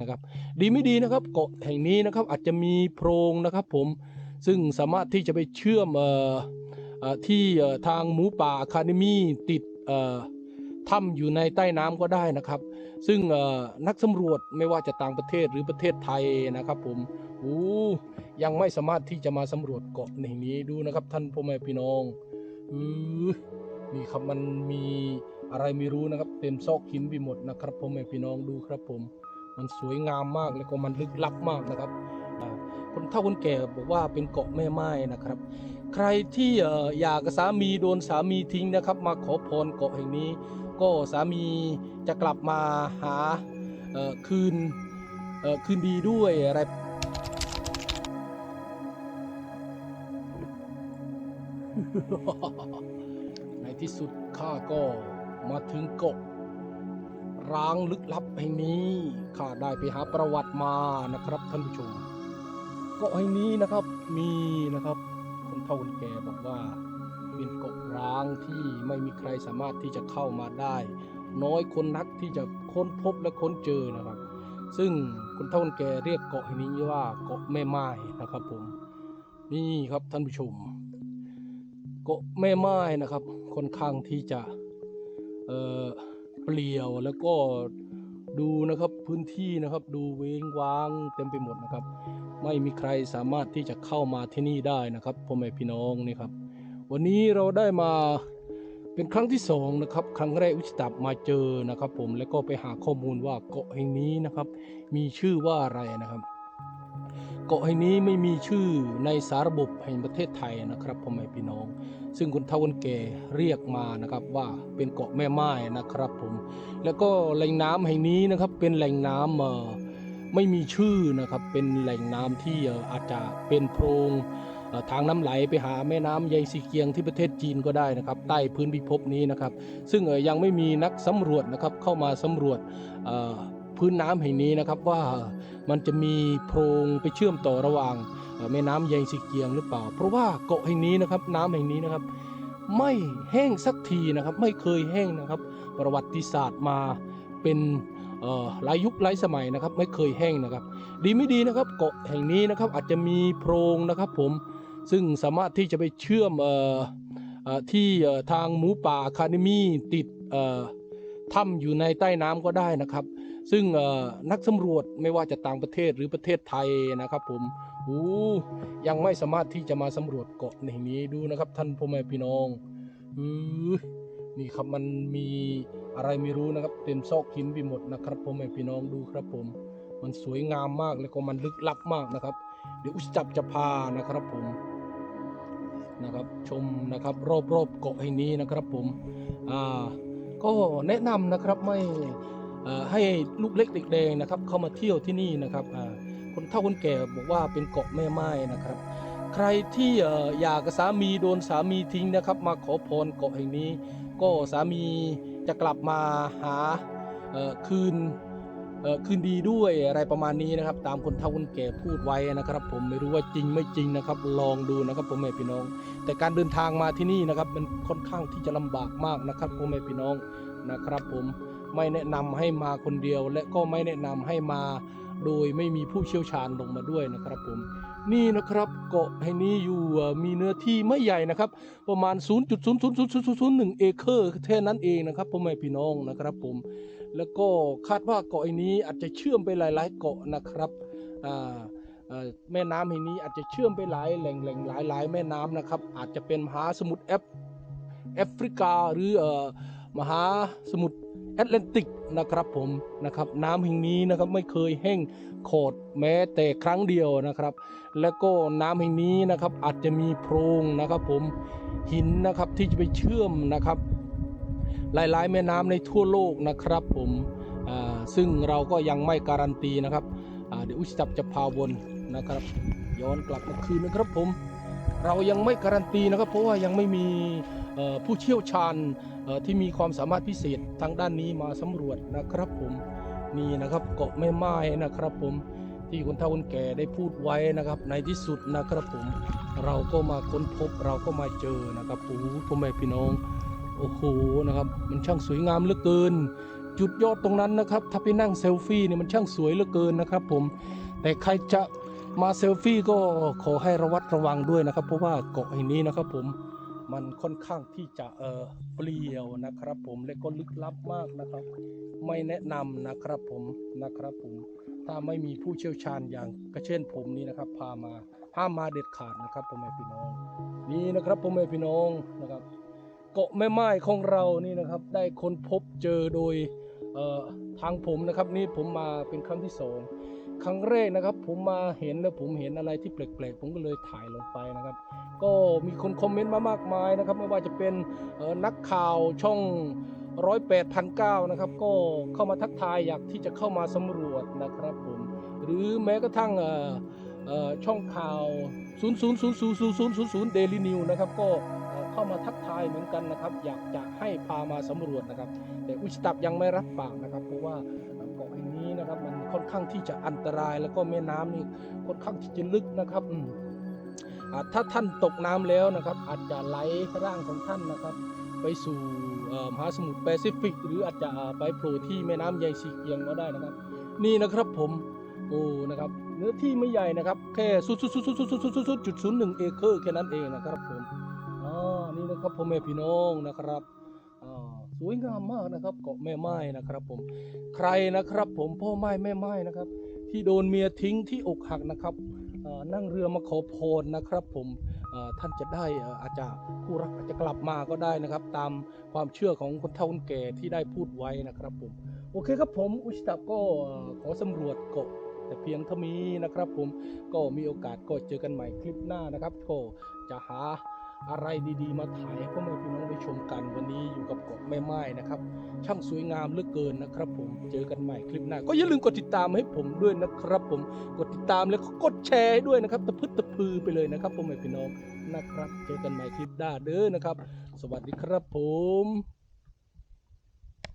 นะครับ ดีไม่ดีนะครับเกาะแห่งนี้นะครับอาจจะมีโพรงนะครับผมซึ่งสามารถที่จะไปเชื่อมเอ่อที่เอ่อทางหมูป่าอะคาเดมี่ติดเอ่อถ้ำอยู่ในใต้น้ำก็ได้นะครับ ซึ่งเอ่อนักสำรวจไม่ว่าจะต่างประเทศหรือประเทศไทยนะครับผมโอ้ยังไม่สามารถที่จะมาสำรวจเกาะแห่งนี้ดูนะครับ ท่านพ่อแม่พี่น้องอือนี่ครับมันมีอะไรไม่รู้นะครับ เต็มซอกหินไปหมดนะครับพ่อแม่พี่น้องดูครับผม มันสวยงามมากแล้วก็มันลึกลับมากนะครับคนเฒ่าคนแก่บอกว่าเป็นเกาะแม่ไม้นะครับ ใครที่อยากกับสามีโดนสามีทิ้งนะครับ มาขอพรเกาะแห่งนี้ ก็สามีจะกลับมาหาคืนคืนดีด้วยอะไรในที่สุดข้าก็มาถึงเกาะ ร้างลึกลับแห่งนี้ข้าได้ไปหาประวัติมานะครับท่านผู้ชมเกาะแห่งนี้นะครับมีนะครับคนเฒ่าคนแก่บอกว่าเป็นเกาะร้างที่ไม่มีใครสามารถที่จะเข้ามาได้ น้อยคนนักที่จะค้นพบและค้นเจอนะครับ ซึ่งคนเฒ่าคนแก่เรียกเกาะแห่งนี้ว่าเกาะแม่ไม้นะครับผมนี่ครับท่านผู้ชม เกาะแม่ไม้นะครับค่อนข้างที่จะเอ่อ เปลี่ยวแล้วก็ดูนะครับพื้นที่นะครับดูเว้งว้างเต็มไปหมดนะครับ ไม่มีใครสามารถที่จะเข้ามาที่นี่ได้นะครับพ่อแม่พี่น้องนี่ครับ วันนี้เราได้มาเป็นครั้งที่สองนะครับครั้งแรกวิชตับมาเจอนะครับ ผมแล้วก็ไปหาข้อมูลว่าเกาะแห่งนี้นะครับ มีชื่อว่าอะไรนะครับ เกาะแห่งนี้ไม่มีชื่อในสาระบบแห่งประเทศไทยนะครับพ่อแม่พี่น้อง ซึ่งคนเฒ่าคนแก่เรียกมานะครับว่าเป็นเกาะแม่ไม้นะครับผม แล้วก็แหล่งน้ำแห่งนี้นะครับเป็นแหล่งน้ำไม่มีชื่อนะครับเป็นแหล่งน้ำที่อาจจะเป็นโพรงทางน้ำไหลไปหาแม่น้ำยายซีเกียงที่ประเทศจีนก็ได้นะครับใต้พื้นพิภพนี้นะครับ ซึ่งยังไม่มีนักสำรวจนะครับเข้ามาสำรวจ พื้นน้ำแห่งนี้นะครับว่ามันจะมีโพรงไปเชื่อมต่อระหว่างแม่น้ำยายซีเกียงหรือเปล่า เพราะว่าเกาะแห่งนี้นะครับน้ำแห่งนี้นะครับ ไม่แห้งสักทีนะครับ ไม่เคยแห้งนะครับ ประวัติศาสตร์มาเป็นหลายยุคหลายสมัยนะครับ ไม่เคยแห้งนะครับ ดีไม่ดีนะครับ เกาะแห่งนี้นะครับอาจจะมีโพรงนะครับผมซึ่งสามารถที่จะไปเชื่อมออที่ทางหมูป่าคาเดมี่ติดถ้ำอยู่ในใต้น้ำก็ได้นะครับ ซึ่งนักสำรวจไม่ว่าจะต่างประเทศหรือประเทศไทยนะครับ ผมอ้ยังไม่สามารถที่จะมาสำรวจเกาะแห่งนี้ดูนะครับ ท่านพ่อแม่พี่น้องอือนี่ครับมันมีอะไรไม่รู้นะครับ เต็มซอกหินไปหมดนะครับพ่อแม่พี่น้องดูครับผม มันสวยงามมากแล้วก็มันลึกลับมากนะครับ เดี๋ยวอุจจับจะพานะครับผมนะครับชมนะครับรอบๆเกาะแห่งนี้นะครับผมอ่าก็แนะนำนะครับไม่ ให้ลูกเล็กเด็กแดงนะครับเข้ามาเที่ยวที่นี่นะครับคนเฒ่าคนแก่บอกว่าเป็นเกาะแม่ไม้นะครับ ใครที่อยากกับสามีโดนสามีทิ้งนะครับ มาขอพรเกาะแห่งนี้ ก็สามีจะกลับมาหาคืนคืนดีด้วยอะไรประมาณนี้นะครับ ตามคนเฒ่าคนแก่พูดไว้นะครับ ผมไม่รู้ว่าจริงไม่จริงนะครับ ลองดูนะครับพ่อแม่พี่น้อง แต่การเดินทางมาที่นี่นะครับมันค่อนข้างที่จะลำบากมากนะครับพ่อแม่พี่น้องนะครับผม ไม่แนะนำให้มาคนเดียว และก็ไม่แนะนำให้มาโดยไม่มีผู้เชี่ยวชาญลงมาด้วยนะครับผม นี่นะครับเกาะแห่งนี้อยู่มีเนื้อที่ไม่ใหญ่นะครับ ประมาณ 0.0000001 เอเคอร์แค่นั้นเองนะครับพ่อแม่พี่น้องนะครับผม แล้วก็คาดว่าเกาะแห่งนี้อาจจะเชื่อมไปหลาย ๆ เกาะนะครับอ่าแม่น้ำแห่งนี้อาจจะเชื่อมไปหลายแหล่งแหล่งหลายหลายๆแม่น้ำนะครับ อาจจะเป็นมหาสมุทรแอฟริกาหรือมหาสมุทร แอตแลนติกนะครับผมนะครับน้ำแห่งนี้นะครับไม่เคยแห้งโขดแม้แต่ครั้งเดียวนะครับ แล้วก็น้ำแห่งนี้นะครับอาจจะมีโพรงนะครับผมหินนะครับที่จะไปเชื่อมนะครับ หลายๆ แม่น้ำในทั่วโลกนะครับผมซึ่งเราก็ยังไม่การันตีนะครับเดี๋ยวอุชจับจะพาวนนะครับ ย้อนกลับมาคืนนะครับผม เรายังไม่การันตีนะครับ เพราะว่ายังไม่มีผู้เชี่ยวชาญ ที่มีความสามารถพิเศษทางด้านนี้มาสำรวจนะครับผมนี่นะครับเกาะแม่ไม้นะครับผมที่คนเฒ่าคนแก่ได้พูดไว้นะครับ ในที่สุดนะครับผมเราก็มาค้นพบเราก็มาเจอนะครับโอ้โหพ่อแม่พี่น้องโอ้โหนะครับมันช่างสวยงามเหลือเกิน จุดยอดตรงนั้นนะครับ ถ้าไปนั่งเซลฟี่เนี่ยมันช่างสวยเหลือเกินนะครับ ผมแต่ใครจะมาเซลฟี่ก็ขอให้ระวัดระวังด้วยนะครับ เพราะว่าเกาะแห่งนี้นะครับผม มันค่อนข้างที่จะเออเปลี่ยวนะครับผมและก็ลึกลับมากนะครับ ไม่แนะนำนะครับผมนะครับผมถ้าไม่มีผู้เชี่ยวชาญอย่างก็เช่นผมนี่นะครับ พามาห้ามมาเด็ดขาดนะครับพ่อแม่พี่น้อง นี่นะครับพ่อแม่พี่น้องนะครับ เกาะแม่ไม้ของเรานี่นะครับ ได้ค้นพบเจอโดยเออทางผมนะครับนี่ผมมาเป็นครั้งที่สองครั้งแรกนะครับ ผมมาเห็นแล้วผมเห็นอะไรที่แปลกๆผมก็เลยถ่ายลงไปนะครับ ก็มีคนคอมเมนต์มามากมายนะครับไม่ว่าจะเป็นนักข่าวช่องร้อยแปดพันเก้านะครับก็เข้ามาทักทายอยากที่จะเข้ามาสำรวจนะครับผมหรือแม้กระทั่งช่องข่าว 0 0 0 0 0 0 0 0 Daily News นะครับก็เข้ามาทักทายเหมือนกันนะครับ อยากจะให้พามาสำรวจนะครับ แต่อุชตับยังไม่รับปากนะครับ เพราะว่าเกาะแห่งนี้นะครับมันค่อนข้างที่จะอันตรายแล้วก็แม่น้ำนี่ค่อนข้างที่จะลึกนะครับ ถ้าท่านตกน้ำแล้วนะครับ อาจจะไหลร่างของท่านนะครับ ไปสู่มหาสมุทรแปซิฟิก หรืออาจจะไปโผล่ที่แม่น้ำใหญ่สีเกียงก็ได้นะครับ นี่นะครับผมโอ้นะครับเนื้อที่ไม่ใหญ่นะครับ แค่สุดสุดสุดจุดศูนย์หนึ่งเอเคอร์แค่นั้นเองนะครับผมอ๋อนี่นะครับพ่อแม่พี่น้องนะครับสวยงามมากนะครับเกาะแม่ไม้นะครับผมใครนะครับผมพ่อไม้แม่ไม้นะครับ ที่โดนเมียทิ้งที่อกหักนะครับ นั่งเรือมาขอพรนะครับ ผมท่านจะได้อาจจะคู่รักอาจจะกลับมาก็ได้นะครับ ตามความเชื่อของคนเฒ่าคนแก่ที่ได้พูดไว้นะครับผมโอเคครับผมอุชิตะก็ขอสำรวจเกาะแต่เพียงเท่านี้นะครับ ผมก็มีโอกาสก็เจอกันใหม่คลิปหน้านะครับก็จะหา อะไรดีๆ มาถ่ายให้พ่อแม่พี่น้องได้ชมกันวันนี้อยู่กับเกาะแม่ไม้นะครับ ช่างสวยงามเหลือเกินนะครับผมเจอกันใหม่คลิปหน้า ก็อย่าลืมกดติดตามให้ผมด้วยนะครับ ผมกดติดตามแล้วก็กดแชร์ให้ด้วยนะครับตะพึดตะพือไปเลยนะครับพ่อแม่พี่น้องนะครับ เจอกันใหม่คลิปหน้าเด้อนะครับ สวัสดีครับผม